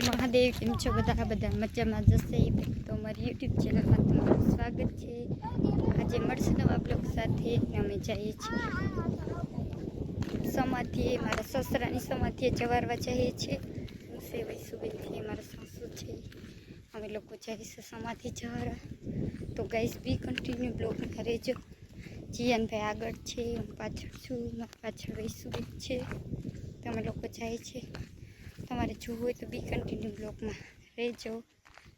હર મહાદેવ, કેમ છો બધા? બધા મજામાં જશે તો મારી યુટ્યુબ ચેનલમાં તમારું સ્વાગત છે. આજે મળશે નવા બ્લોગ સાથે. અમે જઈએ છીએ સમાધિએ. મારા સસરાની સમાધિએ જવારવા જઈએ છીએ. હું સેવાઈ સુબેનથી મારા સાસુ છે. અમે લોકો જઈશું સમાધિ જવારવા. તો ગાઈસ બી કન્ટિન્યુ બ્લોગમાં રહેજો જીયનભાઈ આગળ છે. હું પાછળ છું. મારા પાછળ વૈસુબેન છે. તમે લોકો જાય છે તમારે જોવું હોય તો બી કન્ટિન્યુ બ્લોગમાં રહેજો.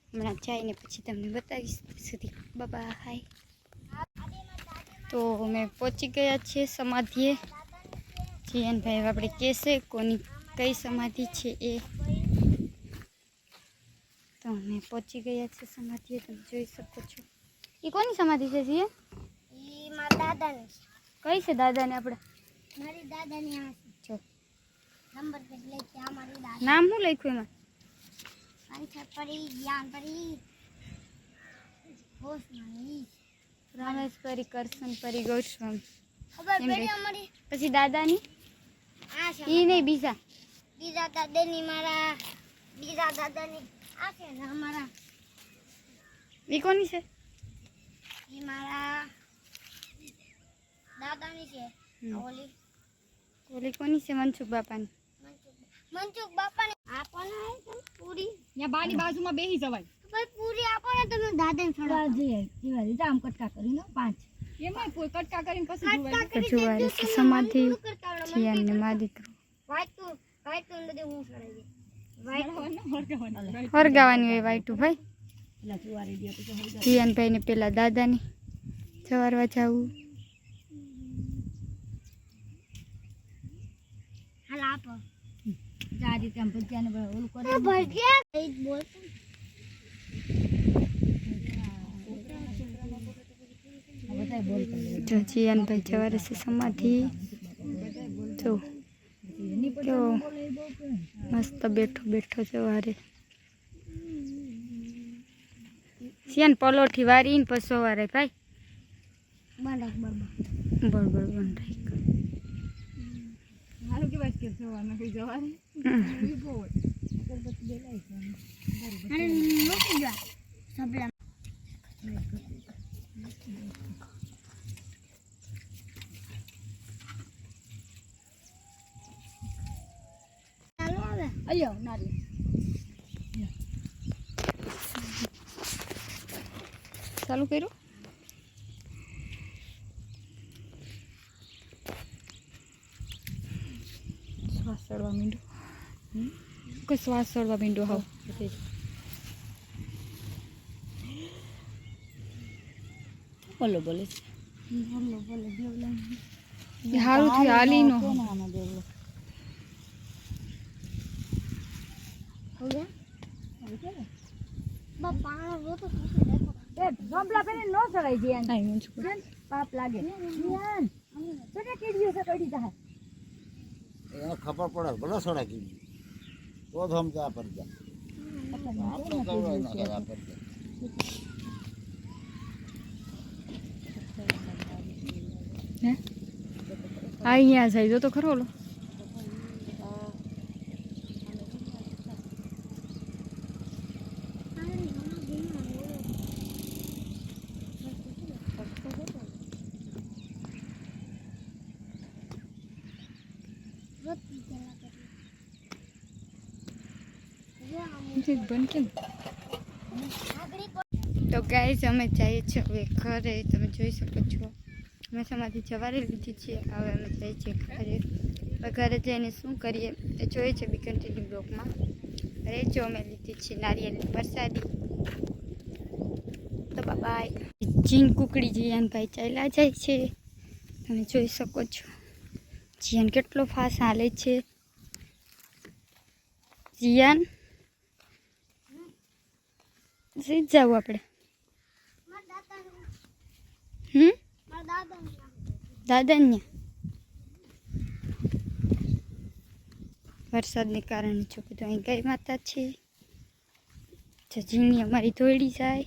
હમણાં જઈને પછી તમને બતાવીશ સુધી. બાબા હાય તો અમે પહોંચી ગયા છીએ સમાધિએ. જીયનભાઈ આપણે કહેશે કોની કઈ સમાધિ છે એ. તો અમે પહોંચી ગયા છીએ સમાધિએ. તમે જોઈ શકો છો. એ કોની સમાધિ છે દાદાની કઈ છે દાદાને આપણે? મારી દાદાની આ નંબર પ્લેટ લઈ નામ શું લખ્યું એમાં? કંઠ પરી જ્ઞાન પરી હોશમાની રમેશ પરી કરશન પરી ગોસ્વામી ખબર પડી અમારી? પછી દાદાની? આ છે ઈ નહીં બીજા. બીજા દાદાની મારા બીજા દાદાની. આ છે ને અમારા. એ કોની છે? ઈ મારા દાદાની છે ઓલી. ઓલી કોની છે? મનસુખ બાપાની. મનસુખ મનસુખ આપો ને પૂરી. ત્યાં બાની બાજુમાં બેસી જવાય. ભાઈ પૂરી આપો ને તમે દાદાને આમ કટકા કરીને પાંચ. એમાં કોઈ કટકા કરીને પછી કરી જોવાય. સમાધિ મા દીકરો. બધું હું. હરગાવાની હોય વાઈટું ભાઈ. જીયાનભાઈ ને પેલા દાદાની જવારવા જવું. હાલ આપો. રીતે આમ ભજીયાને ઓલું કરે ભજીયા કઈ બોલ. જવારે છે સમાધિ જો કેવો. મસ્ત બેઠો બેઠો જવારે સિયાન પલોઠી વારીને પછી સવારે ભાઈ બરાબર બરાબર બરોબર રાખ કે કોઈ. અગરબત્તી છે અને મૂકી સબલા ચાલુ કર્યું? શ્વાસ ચડવા માંડ્યો કે શ્વાસ સડવા માંડ્યો હાવ. બોલો બોલે છે. હારું થયું હાલી નો ગમલા ન. ધ્યાન, પાપ લાગે. છે જાય? એને ખબર પડે ભલે સોડા કીધી. તો જ સમજા પર જા આપણે કવડાય આ પર જા. અહીંયા જાય તો ખરો ઓલો બંધ કેમ તો ગાઈઝ અમે જઈએ છીએ હવે ઘરે, તમે જોઈ શકો છો. અમે સમાથી જવારે લીધી છે હવે અમે જઈએ છીએ ઘરે. ઘરે જઈને શું કરીએ? એ જોઈએ છે બી કન્ટિન્યુ બ્લોકમાં રેજો અમે લીધી છે નારિયેળની પ્રસાદી. તો બાય જીન કુકડી જીયાનભાઈ ચાલ્યા જાય છે. તમે જોઈ શકો છો. જીયાન કેટલો ફાસ હાલે છે? જીયાન? સીધ જવું આપણે. હમ? દાદાને વરસાદને કારણે જો બધું અહીં ગાય માતા છે. જે અમારી ધોળી જાય.